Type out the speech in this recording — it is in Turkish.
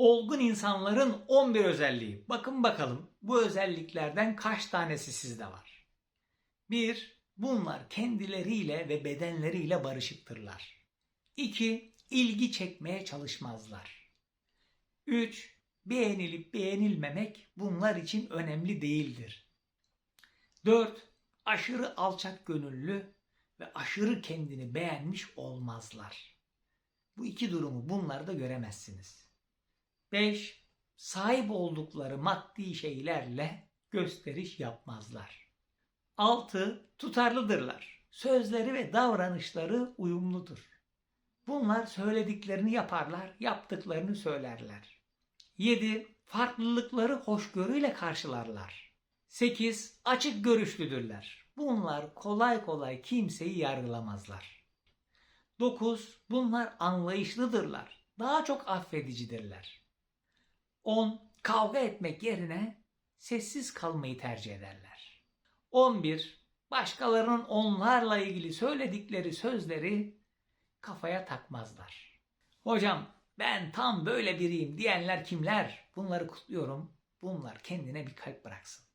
Olgun insanların 11 özelliği. Bakın bakalım bu özelliklerden kaç tanesi sizde var? 1. Bunlar kendileriyle ve bedenleriyle barışıktırlar. 2. İlgi çekmeye çalışmazlar. 3. Beğenilip beğenilmemek bunlar için önemli değildir. 4. Aşırı alçak gönüllü ve aşırı kendini beğenmiş olmazlar. Bu iki durumu bunlarda göremezsiniz. 5. Sahip oldukları maddi şeylerle gösteriş yapmazlar. 6. Tutarlıdırlar. Sözleri ve davranışları uyumludur. Bunlar söylediklerini yaparlar, yaptıklarını söylerler. 7. Farklılıkları hoşgörüyle karşılarlar. 8. Açık görüşlüdürler. Bunlar kolay kolay kimseyi yargılamazlar. 9. Bunlar anlayışlıdırlar. Daha çok affedicidirler. 10. Kavga etmek yerine sessiz kalmayı tercih ederler. 11. Başkalarının onlarla ilgili söyledikleri sözleri kafaya takmazlar. Hocam ben tam böyle biriyim diyenler kimler? Bunları kutluyorum. Bunlar kendine bir kalp bıraksın.